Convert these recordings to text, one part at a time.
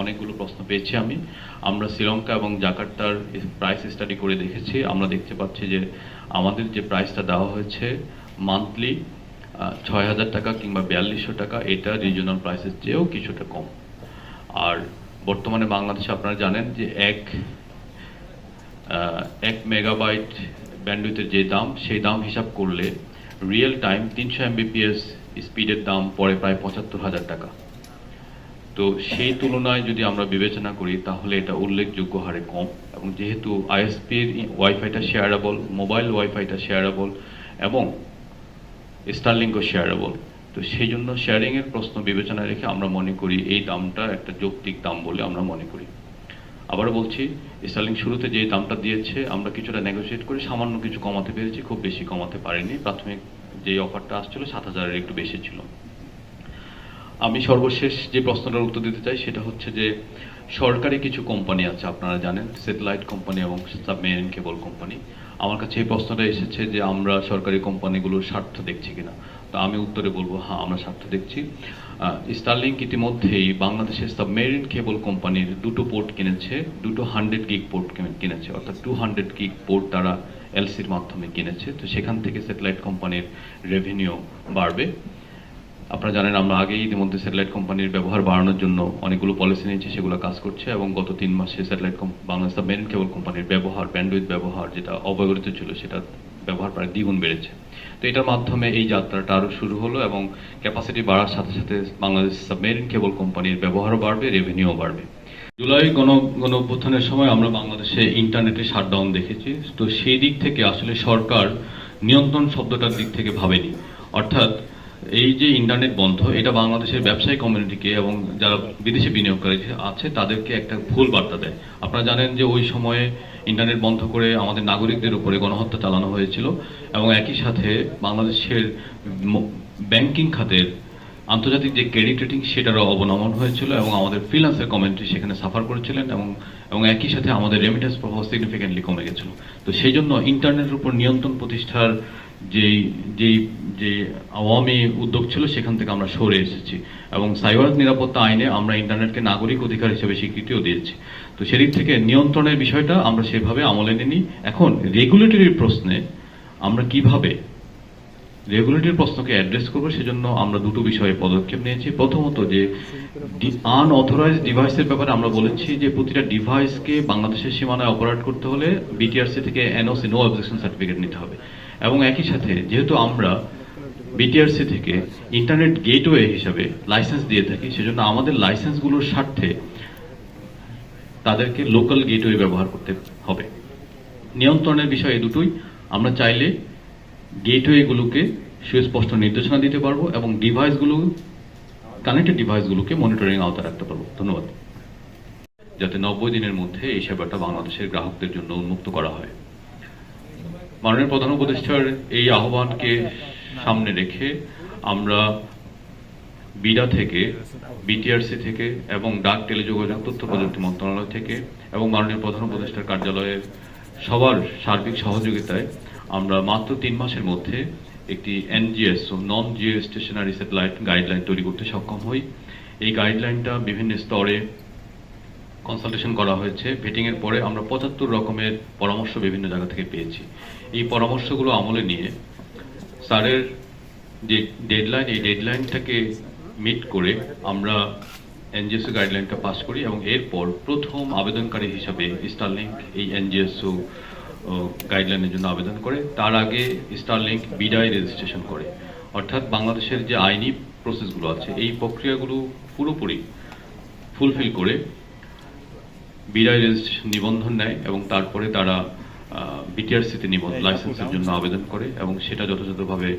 অনেকগুলো প্রশ্ন পেয়েছি আমি। আমরা শ্রীলঙ্কা এবং জাকার্তার প্রাইস স্টাডি করে দেখেছি। আমরা দেখতে পাচ্ছি যে আমাদের যে প্রাইসটা দেওয়া হয়েছে মান্থলি ছয় হাজার টাকা কিংবা বিয়াল্লিশশো টাকা, এটা রিজিওনাল প্রাইসের চেয়েও কিছুটা কম। আর বর্তমানে বাংলাদেশে আপনারা জানেন যে এক এক মেগাবাইট ব্যান্ডউইথের যে দাম, সেই দাম হিসাব করলে রিয়েল টাইম তিনশো এমবিপিএস স্পিডের দাম পড়ে প্রায় পঁচাত্তর হাজার টাকা। তো সেই তুলনায় যদি আমরা বিবেচনা করি, তাহলে এটা উল্লেখযোগ্য হারে কম। এবং যেহেতু আইএসপির ওয়াইফাইটা শেয়ারেবল মোবাইল ওয়াইফাইটা শেয়ারেবল এবং স্টারলিংকও শেয়ারেবল তো সেই জন্য শেয়ারিং এর প্রশ্ন বিবেচনায় রেখে আমরা মনে করি এই দামটা একটা যৌক্তিক দাম বলে আমরা মনে করি। আবারও বলছি স্টার্লিং শুরুতে যে দামটা দিয়েছে, আমরা কিছুটা নেগোসিয়েট করে সামান্য কিছু কমাতে পেরেছি, খুব বেশি কমাতে পারিনি। প্রাথমিক যে অফারটা আসছিল, সাত হাজারের একটু বেশি ছিল। আমি সর্বশেষ যে প্রশ্নটার উত্তর দিতে চাই, সেটা হচ্ছে যে সরকারি কিছু কোম্পানি আছে, আপনারা জানেন স্যাটেলাইট কোম্পানি এবং সাবমেরিন কেবল কোম্পানি আমার কাছে এই প্রশ্নটা এসেছে যে আমরা সরকারি কোম্পানিগুলোর স্বার্থ দেখছি কিনা। তো আমি উত্তরে বলব হ্যাঁ আমরা স্বার্থ দেখছি। স্টারলিংক ইতিমধ্যেই বাংলাদেশের সাবমেরিন কেবল কোম্পানির দুটো পোর্ট কিনেছে, দুটো হান্ড্রেড গিগ পোর্ট কিনেছে। অর্থাৎ টু হান্ড্রেড গিগ পোর্ট তারা এলসির মাধ্যমে কিনেছে। তো সেখান থেকে স্যাটেলাইট কোম্পানির রেভিনিউ বাড়বে। আপনারা জানেন, আমরা আগেই ইতিমধ্যে স্যাটেলাইট কোম্পানির ব্যবহার বাড়ানোর জন্য অনেকগুলো পলিসি নিয়েছি, সেগুলো কাজ করছে এবং গত তিন মাসে স্যাটেলাইট বাংলাদেশ মেরিন কেবল কোম্পানির ব্যবহার, ব্যান্ডউইথ ব্যবহার যেটা অব্যবহৃত ছিল, সেটা ব্যবহার প্রায় দ্বিগুণ বেড়েছে। তো এটার মাধ্যমে এই যাত্রাটা আরও শুরু হলো এবং ক্যাপাসিটি বাড়ার সাথে সাথে বাংলাদেশ সাবমেরিন কেবল কোম্পানির ব্যবহারও বাড়বে রেভিনিউ বাড়বে। জুলাই গণ গণ সময় আমরা বাংলাদেশে ইন্টারনেটে শাটডাউন দেখেছি। তো সেই দিক থেকে আসলে সরকার নিয়ন্ত্রণ শব্দটার দিক থেকে ভাবেনি। অর্থাৎ এই যে ইন্টারনেট বন্ধ, এটা বাংলাদেশের ব্যবসায়ী কমিউনিটিকে এবং যারা বিদেশি বিনিয়োগকারী আছে, তাদেরকে একটা ভুল বার্তা দেয়। আপনারা জানেন যে ওই সময়ে ইন্টারনেট বন্ধ করে আমাদের নাগরিকদের উপরে গণহত্যা চালানো হয়েছিল এবং একই সাথে বাংলাদেশের ব্যাংকিং খাতের আন্তর্জাতিক যে ক্রেডিট রেটিং সেটারও অবনমন হয়েছিল এবং আমাদের ফ্রিল্যান্সের কমেন্ট্রি সেখানে সাফার করেছিলেন এবং এবং একই সাথে আমাদের রেমিটেন্স প্রভাব সিগনিফিকেন্টলি কমে গেছিল। তো সেই জন্য ইন্টারনেটের উপর নিয়ন্ত্রণ প্রতিষ্ঠার যেই যে আওয়ামী উদ্যোগ ছিল, সেখান থেকে আমরা সরে এসেছি। এবং সাইবার নিরাপত্তা আইনে আমরা ইন্টারনেটকে নাগরিক অধিকার হিসেবে স্বীকৃতিও দিয়েছি। তো সেদিক থেকে নিয়ন্ত্রণের বিষয়টা আমরা সেভাবে আমলে নিই এখন রেগুলেটরির প্রশ্নে আমরা কীভাবে রেগুলেটরির প্রশ্নকে অ্যাড্রেস করব, সেজন্য আমরা দুটো বিষয়ে পদক্ষেপ নিয়েছি। প্রথমত যে আনঅথরাইজ ডিভাইসের ব্যাপারে আমরা বলেছি যে প্রতিটা ডিভাইসকে বাংলাদেশের সীমানায় অপারেট করতে হলে বিটিআরসি থেকে এনওসি নো অবজেকশন সার্টিফিকেট নিতে হবে। এবং একই সাথে যেহেতু আমরা বিটিআরসি থেকে ইন্টারনেট গেটওয়ে হিসাবে লাইসেন্স দিয়ে থাকি, সেজন্য আমাদের লাইসেন্সগুলোর স্বার্থে তাদেরকে লোকাল গেটওয়ে ব্যবহার করতে হবে। নিয়ন্ত্রণের বিষয় এই দুটোই। আমরা চাইলে গেটওয়েগুলোকে সুস্পষ্ট নির্দেশনা দিতে পারব এবং ডিভাইসগুলো কানেক্টেড ডিভাইসগুলোকে মনিটরিং আওতায় রাখতে পারব। ধন্যবাদ। যাতে নব্বই দিনের মধ্যে এই সেবাটা বাংলাদেশের গ্রাহকদের জন্য উন্মুক্ত করা হয়। মাননীয় প্রধান উপদেষ্টার এই আহ্বানকে সামনে রেখে আমরা বিডা থেকে, বিটিআরসি থেকে এবং ডাক টেলিযোগাযোগ তথ্য প্রযুক্তি মন্ত্রণালয় থেকে এবং মাননীয় প্রধান উপদেষ্টার কার্যালয়ের সবার সার্বিক সহযোগিতায় আমরা মাত্র তিন মাসের মধ্যে একটি NGS non geostationary satellite guideline তৈরি করতে সক্ষম হই। এই গাইডলাইনটা বিভিন্ন স্তরে কনসালটেশন করা হয়েছে। ভেটিং এর পরে আমরা পঁচাত্তর রকমের পরামর্শ বিভিন্ন জায়গা থেকে পেয়েছি। এই পরামর্শগুলো আমলে নিয়ে স্যারের যে ডেডলাইন এই ডেডলাইনটাকে মিট করে আমরা এনজিএসও গাইডলাইনটা পাস করি এবং এরপর প্রথম আবেদনকারী হিসাবে স্টারলিংক এই এনজিএসও গাইডলাইনের জন্য আবেদন করে। তার আগে স্টারলিংক বিডাই রেজিস্ট্রেশন করে। অর্থাৎ বাংলাদেশের যে আইনি প্রসেসগুলো আছে, এই প্রক্রিয়াগুলো পুরোপুরি ফুলফিল করে রেজিস্ট্রেশন নিবন্ধন নেয় এবং তারপরে তারা বিটিআরসিতে নিবন্ধন লাইসেন্সের জন্য আবেদন করে এবং সেটা যথাযথভাবে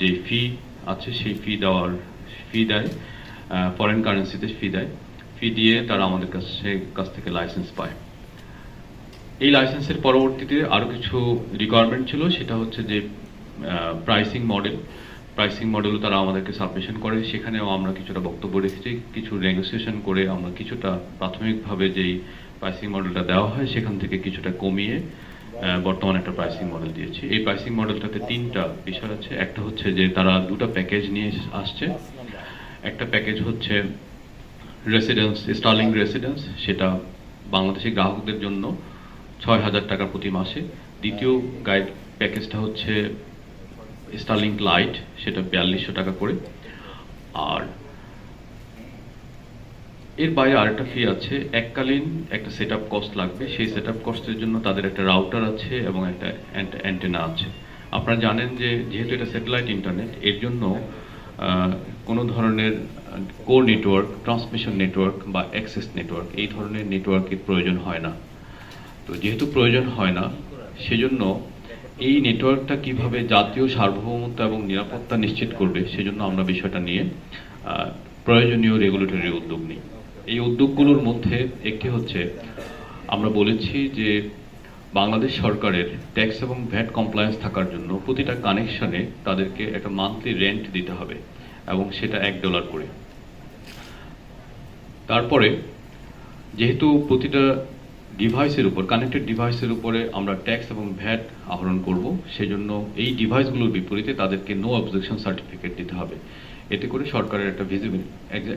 যে ফি আছে সেই ফি দেওয়ার ফি দেয় ফরেন কারেন্সিতে ফি দেয়। ফি দিয়ে তারা আমাদের কাছে কাছ থেকে লাইসেন্স পায়। এই লাইসেন্সের পরবর্তীতে আরও কিছু রিকোয়ারমেন্ট ছিল সেটা হচ্ছে যে প্রাইসিং মডেল প্রাইসিং মডেলও তারা আমাদেরকে সাবমিশন করে। সেখানেও আমরা কিছুটা বক্তব্য রেখেছি কিছু নেগোসিয়েশন করে আমরা কিছুটা প্রাথমিকভাবে যেই প্রাইসিং মডেলটা দেওয়া হয়, সেখান থেকে কিছুটা কমিয়ে বর্তমানে একটা প্রাইসিং মডেল দিয়েছি। এই প্রাইসিং মডেলটাতে তিনটা বিষয় আছে। একটা হচ্ছে যে তারা দুটো প্যাকেজ নিয়ে আসছে। একটা প্যাকেজ হচ্ছে রেসিডেন্স স্টার্লিং রেসিডেন্স সেটা বাংলাদেশি গ্রাহকদের জন্য ছয় হাজার টাকা প্রতি মাসে। দ্বিতীয় গাইড প্যাকেজটা হচ্ছে স্টার্লিং লাইট সেটা বিয়াল্লিশশো টাকা করে। আর এর বাইরে আরেকটা ফি আছে। এককালীন একটা সেট আপ কস্ট লাগবে। সেই সেট আপ কস্টের জন্য তাদের একটা রাউটার আছে এবং একটা অ্যান্টেনা আছে। আপনারা জানেন যে যেহেতু এটা স্যাটেলাইট ইন্টারনেট এর জন্য কোনো ধরনের কোর নেটওয়ার্ক ট্রান্সমিশন নেটওয়ার্ক বা অ্যাক্সেস নেটওয়ার্ক এই ধরনের নেটওয়ার্কের প্রয়োজন হয় না। তো যেহেতু প্রয়োজন হয় না, সেজন্য এই নেটওয়ার্কটা কীভাবে জাতীয় সার্বভৌমত্ব এবং নিরাপত্তা নিশ্চিত করবে, সেজন্য আমরা বিষয়টা নিয়ে প্রয়োজনীয় রেগুলেটরি উদ্যোগ নিই। এই উদ্যোগগুলোর মধ্যে একটি হচ্ছে, আমরা বলেছি যে বাংলাদেশ সরকারের ট্যাক্স এবং ভ্যাট কমপ্লায়েন্স থাকার জন্য প্রতিটা কানেকশনে তাদেরকে একটা মান্থলি রেন্ট দিতে হবে এবং সেটা এক ডলার করে। তারপরে, যেহেতু প্রতিটা ডিভাইসের উপর, কানেক্টেড ডিভাইসের উপরে আমরা ট্যাক্স এবং ভ্যাট আহরণ করব, সেজন্য এই ডিভাইসগুলোর বিপরীতে তাদেরকে নো অবজেকশন সার্টিফিকেট দিতে হবে। এতে করে সরকারের একটা ভিজিবিল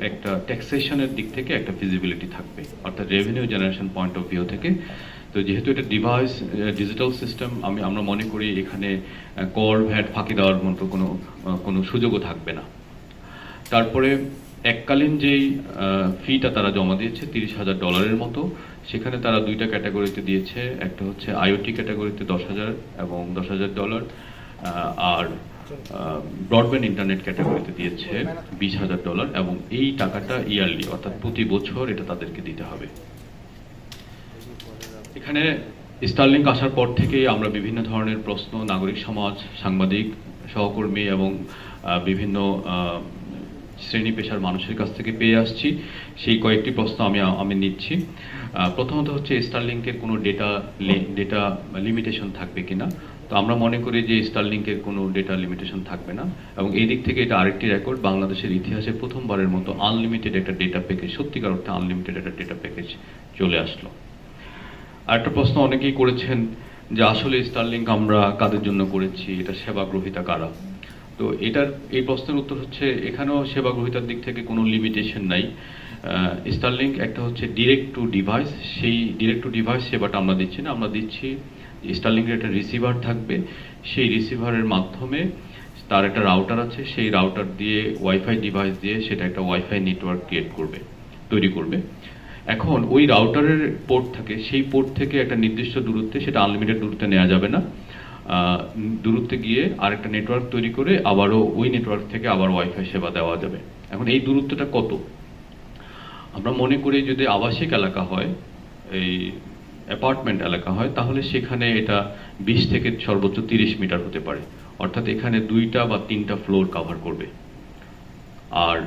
একটা ট্যাক্সেশনের দিক থেকে একটা ভিজিবিলিটি থাকবে। অর্থাৎ revenue generation point of view থেকে। তো যেহেতু এটা ডিভাইস ডিজিটাল সিস্টেম আমি, আমরা মনে করি এখানে কর ভ্যাট ফাঁকি দেওয়ার মতো কোনো কোনো সুযোগও থাকবে না। তারপরে এককালীন যেই ফিটা তারা জমা দিয়েছে, তিরিশ হাজার ডলারের মতো, সেখানে তারা দুইটা ক্যাটাগরিতে দিয়েছে। একটা হচ্ছে আইওটি ক্যাটাগরিতে দশ হাজার এবং দশ হাজার ডলার আর ব্রডব্যান্ড ইন্টারনেট ক্যাটাগরিতে দিয়েছে বিশ হাজার ডলার এবং এই টাকাটা ইয়ারলি অর্থাৎ প্রতি বছর এটা তাদেরকে দিতে হবে। এখানে স্টারলিংক আসার পর থেকেই আমরা বিভিন্ন ধরনের প্রশ্ন, নাগরিক সমাজ, সাংবাদিক, সহকর্মী এবং বিভিন্ন শ্রেণি পেশার মানুষের কাছ থেকে পেয়ে আসছি। সেই কয়েকটি প্রশ্ন আমি আমি নিচ্ছি। প্রথমত হচ্ছে স্টারলিংকের কোনো ডেটা ডেটা লিমিটেশন থাকবে কিনা? তো আমরা মনে করি যে স্টারলিংকের কোনো ডেটা লিমিটেশন থাকবে না। এবং এই দিক থেকে এটা আরেকটি রেকর্ড বাংলাদেশের ইতিহাসে প্রথমবারের মতো আনলিমিটেড একটা ডেটা প্যাকেজ সত্যিকার অর্থে আনলিমিটেড একটা ডেটা প্যাকেজ চলে আসলো। আর একটা প্রশ্ন অনেকেই করেছেন যে আসলে স্টারলিংক আমরা কাদের জন্য করেছি? এটা সেবা গ্রহিতা কারা? তো এটার, এই প্রশ্নের উত্তর হচ্ছে, এখানেও সেবা গ্রহীতার দিক থেকে কোনো লিমিটেশন নাই। স্টারলিংক একটা হচ্ছে ডিরেক্ট টু ডিভাইস সেই ডিরেক্ট টু ডিভাইস সেবাটা আমরা দিচ্ছি না। আমরা দিচ্ছি স্টারলিংকের একটা রিসিভার থাকবে, সেই রিসিভারের মাধ্যমে তার একটা রাউটার আছে, সেই রাউটার দিয়ে ওয়াইফাই ডিভাইস দিয়ে সেটা একটা ওয়াইফাই নেটওয়ার্ক ক্রিয়েট করবে, তৈরি করবে। এখন ওই রাউটারের পোর্ট থাকে, সেই পোর্ট থেকে একটা নির্দিষ্ট দূরত্বে, সেটা আনলিমিটেড দূরত্বে নেওয়া যাবে না। দূরত্বে গিয়ে আরেকটা নেটওয়ার্ক তৈরি করে আবারও ওই নেটওয়ার্ক থেকে আবার ওয়াইফাই সেবা দেওয়া যাবে। এখন এই দূরত্বটা কত? আমরা মনে করি যদি আবাসিক এলাকা হয়, এই অ্যাপার্টমেন্ট এলাকা হয়, তাহলে সেখানে এটা বিশ থেকে সর্বোচ্চ তিরিশ মিটার হতে পারে। অর্থাৎ এখানে দুইটা বা তিনটা ফ্লোর কভার করবে। আর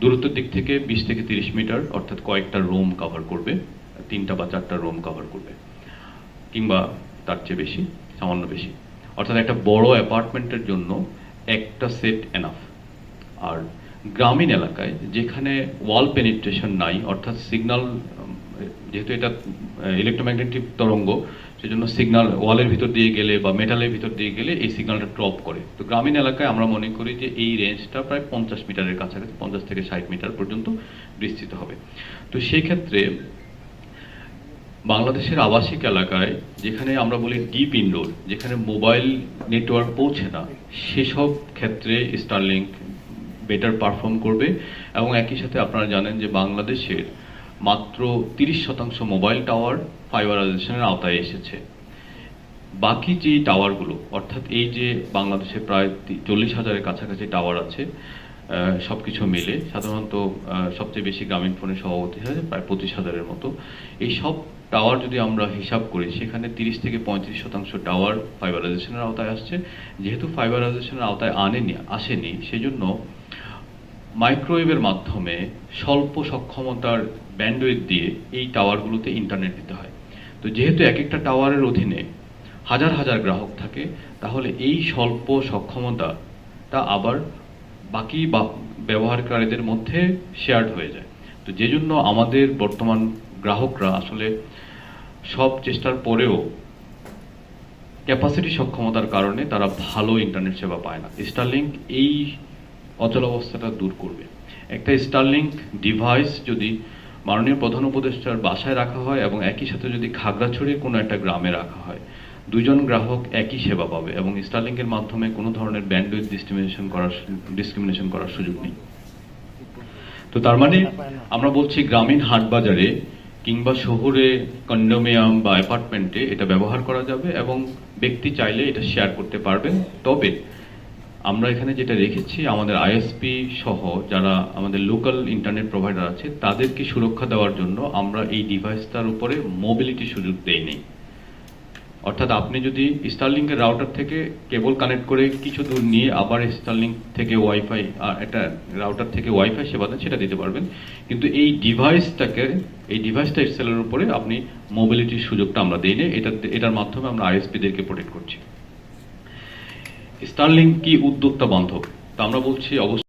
দূরত্বের দিক থেকে বিশ থেকে তিরিশ মিটার, অর্থাৎ কয়েকটা রুম কভার করবে, তিনটা বা চারটা রুম কভার করবে। কিংবা তার চেয়ে বেশি, সামান্য বেশি। অর্থাৎ একটা বড় অ্যাপার্টমেন্টের জন্য একটা সেট এনাফ আর গ্রামীণ এলাকায় যেখানে ওয়াল পেনিট্রেশন নাই, অর্থাৎ সিগন্যাল যেহেতু এটা ইলেকট্রোম্যাগনেটিক তরঙ্গ, সেজন্য সিগন্যাল ওয়ালের ভিতর দিয়ে গেলে বা মেটালের ভিতর দিয়ে গেলে এই সিগন্যালটা ড্রপ করে। তো গ্রামীণ এলাকায় আমরা মনে করি যে এই রেঞ্জটা প্রায় পঞ্চাশ মিটারের কাছাকাছি, পঞ্চাশ থেকে ষাট মিটার পর্যন্ত বিস্তৃত হবে। তো সেই ক্ষেত্রে বাংলাদেশের আবাসিক এলাকায় যেখানে আমরা বলি ডিপ ইনডোর যেখানে মোবাইল নেটওয়ার্ক পৌঁছে না, সেসব ক্ষেত্রে স্টারলিংক বেটার পারফর্ম করবে। এবং একই সাথে আপনারা জানেন যে বাংলাদেশের মাত্র তিরিশ শতাংশ মোবাইল টাওয়ার ফাইবারাইজেশনের আওতায় এসেছে। বাকি যে টাওয়ারগুলো, অর্থাৎ এই যে বাংলাদেশে প্রায় চল্লিশ হাজারের কাছাকাছি টাওয়ার আছে সব কিছু মিলে সাধারণত সবচেয়ে বেশি গ্রামীণ ফোনের সভাপতি হয় প্রায় পঁচিশ হাজারের মতো। এই সব টাওয়ার যদি আমরা হিসাব করি, সেখানে তিরিশ থেকে পঁয়ত্রিশ শতাংশ টাওয়ার ফাইবারাইজেশনের আওতায় আসছে। যেহেতু ফাইবারাইজেশনের আওতায় আনেনি, আসেনি, সেজন্য মাইক্রোওয়েভের মাধ্যমে স্বল্প সক্ষমতার ব্যান্ডউইথ দিয়ে এই টাওয়ারগুলোতে ইন্টারনেট দিতে হয়। তো যেহেতু এক একটা টাওয়ারের অধীনে হাজার হাজার গ্রাহক থাকে, তাহলে এই স্বল্প সক্ষমতাটা আবার বাকি ব্যবহারকারীদের মধ্যে শেয়ার্ড হয়ে যায়। তো যে জন্য আমাদের বর্তমান গ্রাহকরা আসলে সব চেষ্টার পরেও ক্যাপাসিটি সক্ষমতার কারণে তারা ভালো ইন্টারনেট সেবা পায় না। স্টারলিংক এই অচলাবস্থাটা দূর করবে। একটা স্টারলিংক ডিভাইস যদি মাননীয় প্রধান উপদেষ্টার বাসায় রাখা হয় এবং একই সাথে যদি খাগড়াছড়ির কোনো একটা গ্রামে রাখা হয়, দুজন গ্রাহক একই সেবা পাবে এবং স্টারলিংকের মাধ্যমে কোনো ধরনের ব্যান্ডউইথ ডিসক্রিমিনেশন করার ডিসক্রিমিনেশন করার সুযোগ নেই। তো তার মানে আমরা বলছি গ্রামীণ হাট বাজারে কিংবা শহরে কন্ডোমিয়াম বা অ্যাপার্টমেন্টে এটা ব্যবহার করা যাবে এবং ব্যক্তি চাইলে এটা শেয়ার করতে পারবেন। তবে আমরা এখানে যেটা রেখেছি আমাদের আইএসপি সহ যারা আমাদের লোকাল ইন্টারনেট প্রোভাইডার আছে, তাদেরকে সুরক্ষা দেওয়ার জন্য আমরা এই ডিভাইসটার উপরে মোবিলিটি সুযোগ দেইনি অর্থাৎ আপনি যদি স্টারলিংকের রাউটার থেকে কেবল কানেক্ট করে কিছু দূর নিয়ে আবার স্টারলিংক থেকে ওয়াইফাই একটা রাউটার থেকে ওয়াইফাই সেবা দেন, সেটা দিতে পারবেন। কিন্তু এই ডিভাইসটাকে, এই ডিভাইসটা এক্সেলের উপরে আপনি মোবিলিটির সুযোগটা আমরা দিই এটা এটার মাধ্যমে আমরা আইএসপিদেরকে প্রোটেক্ট করছি। স্টারলিংক কি উদ্যোক্তা বান্ধব? তা আমরা বলছি অবশ্যই